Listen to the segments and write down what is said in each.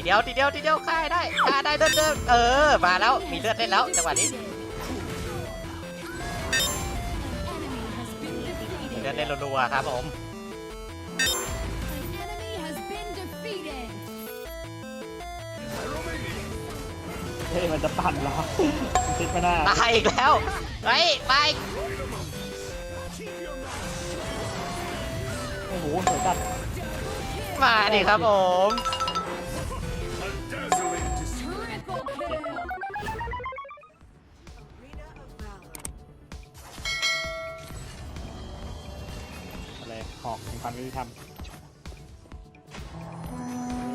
ทีเดียวทีเดียวทีเดียวฆ่าให้ได้ฆ่าได้เดินเดินเออมาแล้วมีเลือดได้แล้วจังหวะนี้มีเลือดได้รัวๆครับผมเฮ้ยมันจะปั่นเหรอมันติดมาหน้าตายอีกแล้วเฮ้ยไปโอ้โหสวยจัดมาดิครับผม ความยุติธรรม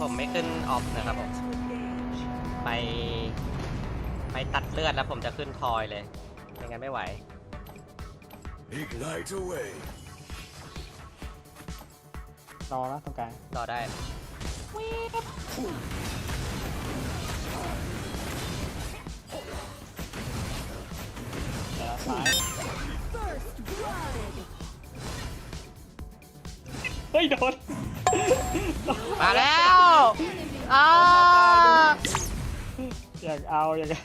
ผมไม่ขึ้นออฟนะครับผม ไปไปตัดเลือดแล้วผมจะขึ้นทอยเลยไม่งั้นไม่ไหว Ignite away. รอนะตรงกลางรอได้แล้วซ้ายเฮ้ยโดนมาแล้วอ้าอยากเอาอยากเอา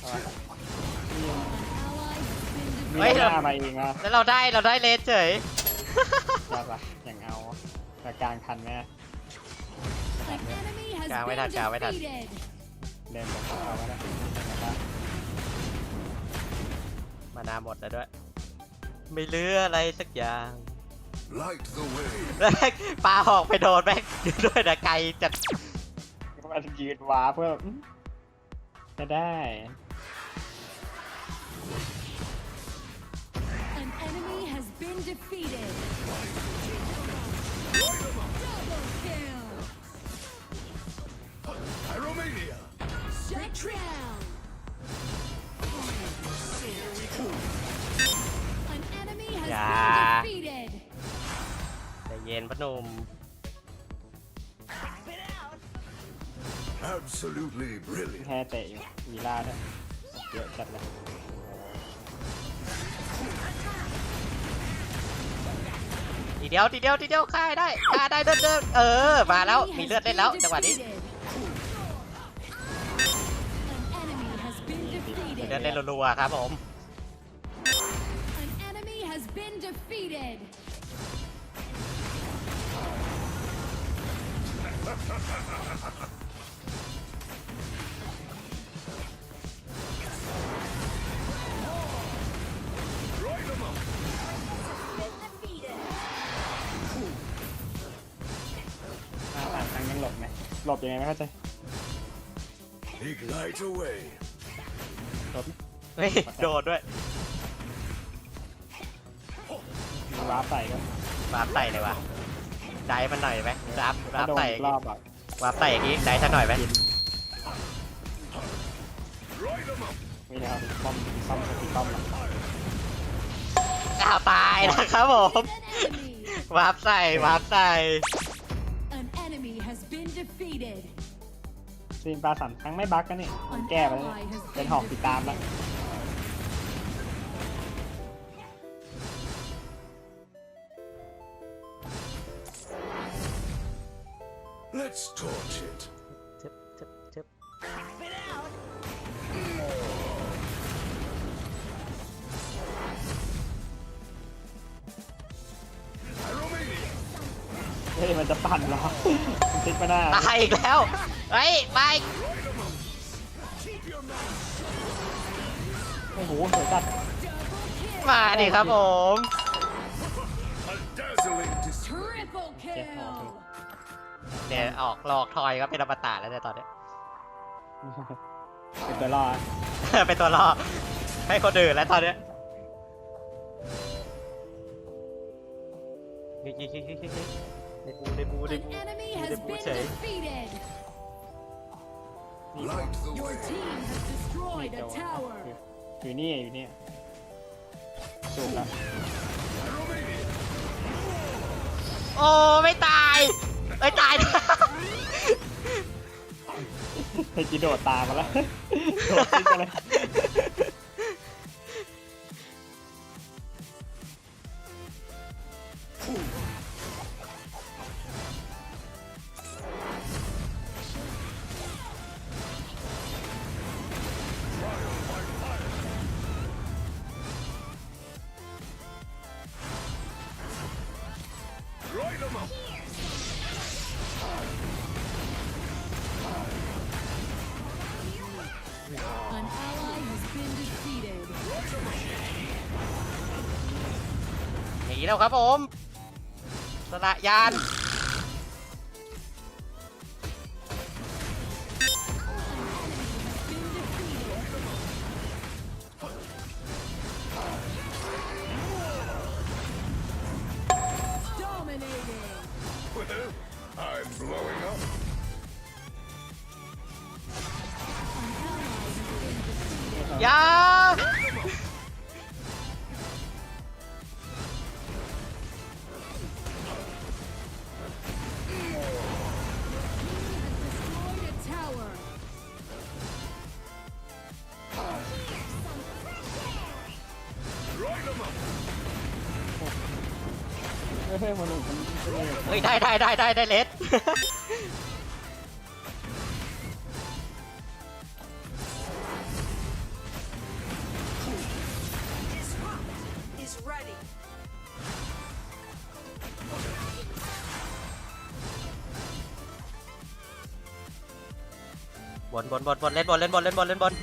เอาวะมีหน้ามาเองอะแล้วเราได้เราได้เลสเฉยยากละอย่างเอาแต่กลางทันไหมกลางไม่ทันกลางไม่ทันเดินผมเอาไว้แล้วนะครับมานาหมดแล้วด้วย ไม่เหลืออะไรสักอย่าง Light the way. แล้วแม่งปลาหอกไปโดนแม่งด้วยนะไกลจัดก็มายืนว้าเพื่ออื้อจะได้ An enemy has been defeated. Kill. Pyromania. Shut down. Enemy has Yeah. been defeated. ใจเย็นพอหนุ่ม Absolutely brilliant. แค่เตะอยู่วีล่าด้วยเยอะจัดเลยทีเดียวทีเดียวทีเดียวฆ่าให้ได้ฆ่าได้เดินเดินเออ มาแล้ว Enemy มี has เลือดได้ been แล้วจังหวะนี้ defeated. An enemy has been มีเลือดได้ defeated. รัวๆครับผม has been defeated. Defeated. อ่าต่างทางยังหลบไหมหลบยังไงไม่เข้าใจ Ignite away. หลบไหมเฮ้ย โดดด้วย วาร์ปใส่ก็วาร์ปใส่เลยว่ะได้มันหน่อยไหมรับถ้ารับโดนใส่อีกรอบอะวาร์ปใส่อย่างนี้ได้สักหน่อยไหมไม่ได้เอาป้อมป้อมตีป้อมหรอกอ้าวตายนะครับผม An enemy. วาร์ปใส่วาร์ปใส่ An enemy has been defeated. ซีนปลาสามครั้งไม่บั๊กกันนี่มันแก้ไปแล้วนี่เป็นหอกติดตามแล้ว Let's torch it. จึ๊บจึ๊บจึ๊บเฮ้ยมันจะปั่นเหรอมันติดมาหน้าตายอีกแล้วเฮ้ยไปโอ้โหสวยจัดมาดิครับผม เนี่ยออกหลอกทอยก็เป็นอมตะแล้วเนี่ยตอนเนี้ย เป็นตัวรอดเป็นตัวล่อให้คนอื่นแล้วตอนเนี้ยยิงยิงยิงยิงยิงยิงในบูในบูใน An บู enemy Need has a been booty. defeated. Light the Your way. team has นี่ destroyed โด a น tower. อยู่นี่อยู่นี่สูบแล้วโอ้ไม่ตาย ไม่ตายเฮ้ยจีโดดตามมาแล้ว โดดทิ้งไปเลย แล้วครับผม สละยาน Dominating. Well, I'm blowing up. An ally has been defeated. ยา เฮ้ยเฮ้ยมันหนุ่มมันเป็นไงเฮ้ยได้ได้ได้ได้ได้เลสบนบนบนบนเล่นบนเล่นบนเล่นบนเล่นบน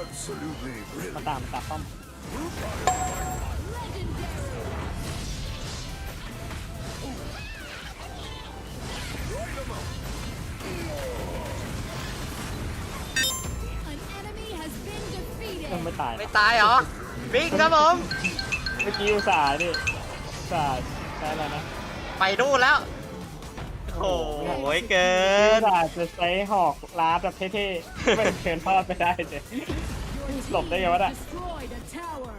Absolutely มา brilliant. ตามตามป้อม ตายไม่ตายเหรอวิ่งครับผม เมื่อกี้อุตส่าห์ดิอุตส่าห์ใช้อะไรนะไปนู่นแล้ว โอ้โหเกิอุนตส่าห์จะใช้หอกล้าแบบเท่ๆไม่เกินพลาดไปได้เจ๊ Your หลบ team ได้ไงวะน่ะ has destroyed a tower.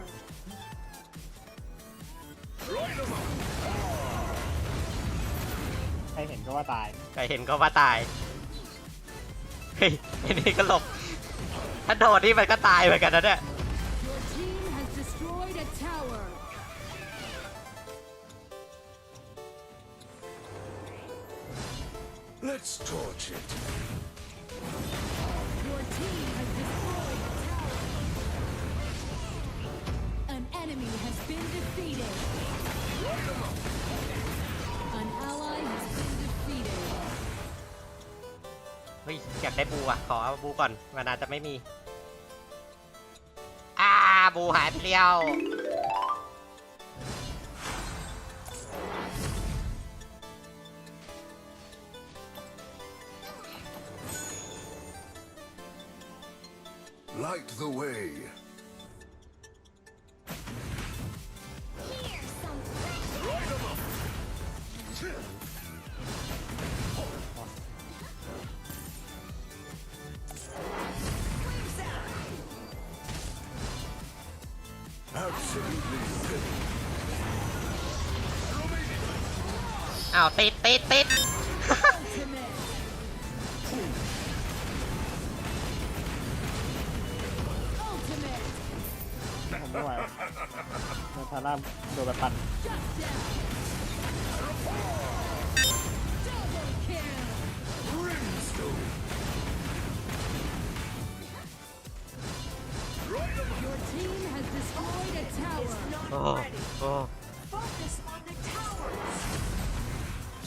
ใครเห็นก็ว่าตายใครเห็นก็ว่าตาย เฮ้ยไอ้นี่ก็หลบ ถ้าโดดนี่มันก็ตายเหมือนกันนะเนี่ย a tower. Let's torch it. Your team has destroyed a tower. An enemy has been defeated. An ally has been defeated. เฮ้ยอยากได้บูอะ ขอเอาบูก่อนมันอาจจะไม่มี อ่า บูหายไปเดียว Light the way. Absolutely brilliant. อ้าว ติดติดติด าทาร่าโดนไปปั่น Shut down. Double kill. Brimstone. Your team has destroyed a tower. โอ้โอ้ Focus on the towers.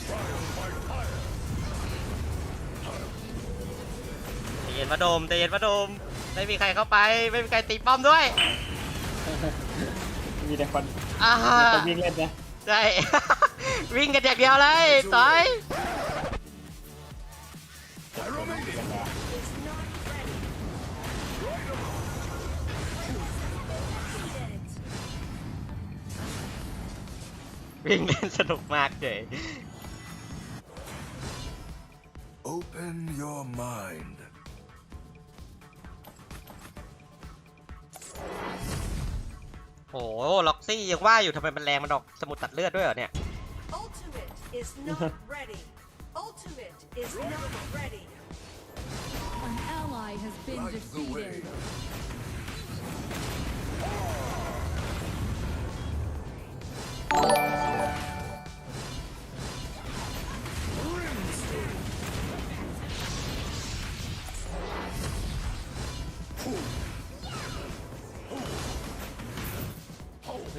Trial by fire. ใจเย็นวะโดมใจเย็นวะโดม ไม่มีใครเข้าไป ไม่มีใครตีป้อมด้วย มีแต่คนอ่ามีแต่วิ่งเล่นนะใช่ วิ่งกันอย่างเดียวเลยต่อย Pyromania. วิ่งเล่นสนุกมากเลย Open your mind. ล็อกซี่ยังว่าอยู่ทำไมมันแรงมันดอกสมุดตัดเลือดด้วยเหรอเนี่ย Ultimate is not ready. Ultimate is not ready. An ally has been Light the way. defeated.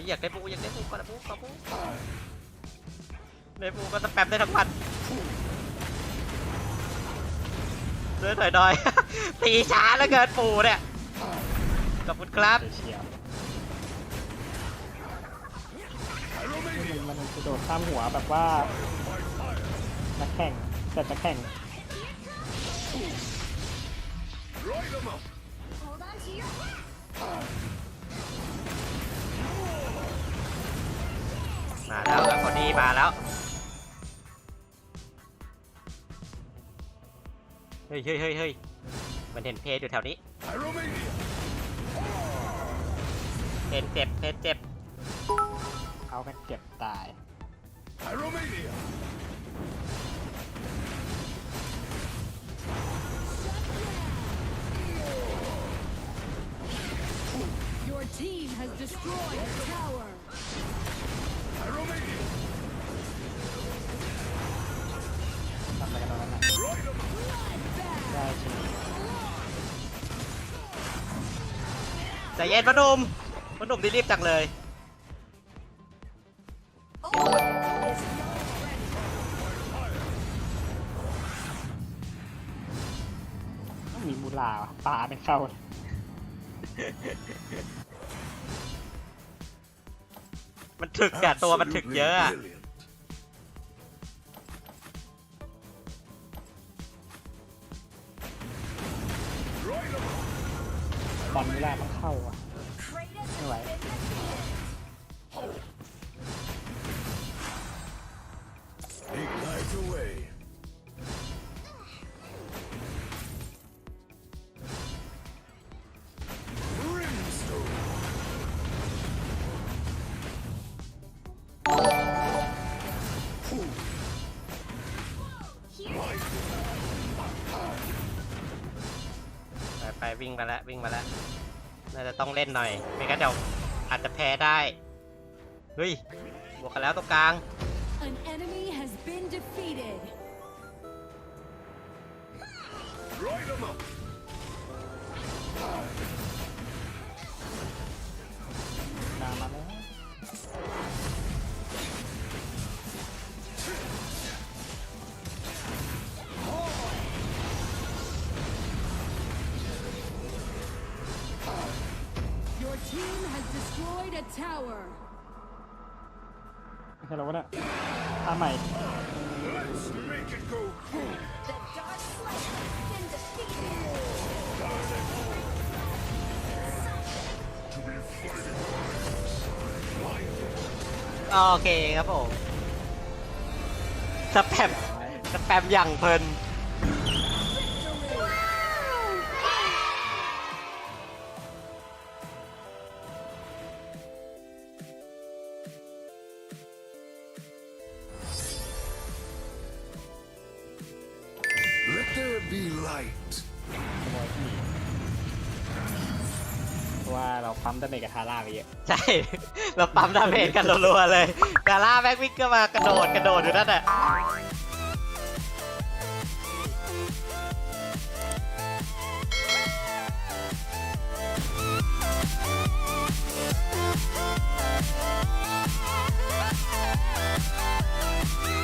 อยากได้บูอยากได้บูก่อนนะบูก่อนบูได้บูก็จะแปมได้ทั้งวันเดินหน่อยหน่อยตีช้าแล้วเกินปูเนี่ยขอบคุณครับมันจะโดดข้ามหัวแบบว่านักแข่งเสร็จนักแข่ง มาแล้วแล้วคนนี้มาแล้ว เฮ้ยเฮ้ยเฮ้ยเฮ้ยมันเห็นเพจอยู่แถวนี้ Pyromania. เพจเจ็บ เพจเจ็บ เอากันเก็บตาย Pyromania. Your team has destroyed a tower. ทำอะไรกันตรงนั้นน่ะ Light 'em up. ได้จริงใจเย็นพอหนุ่มพอหนุ่มรีบๆจังเลย ต้องมีมูลาปลาไม่เข้าเลย มันถึกอะตัวมันถึกเยอะอะ Absolutely brilliant. บอลมูลาต้องเข้าอะ วิ่งมาแล้ววิ่งมาแล้วน่าจะต้องเล่นหน่อย ไม่งั้นเดี๋ยวอาจจะแพ้ได้ เฮ้ย บวกกันแล้วตรงกลาง An enemy has been defeated. Light 'em up. Tower. ไม่ใช่เราวะเนี่ยท่าใหม่ Let's make it go boom. The Dark Slayer has been defeated. To be fighting. Light โอเคครับผมสแปมสแปมอย่างเพลิน light. ขโมยที่เพราะว่าเราปั๊มดาเมจกับทาร่าไปเยอะใช่ เราปั๊มดาเมจกันรัวๆเลยดาร่าแม็กวิ่งก็มากระโดดกระโดดอยู่นั่นแหละ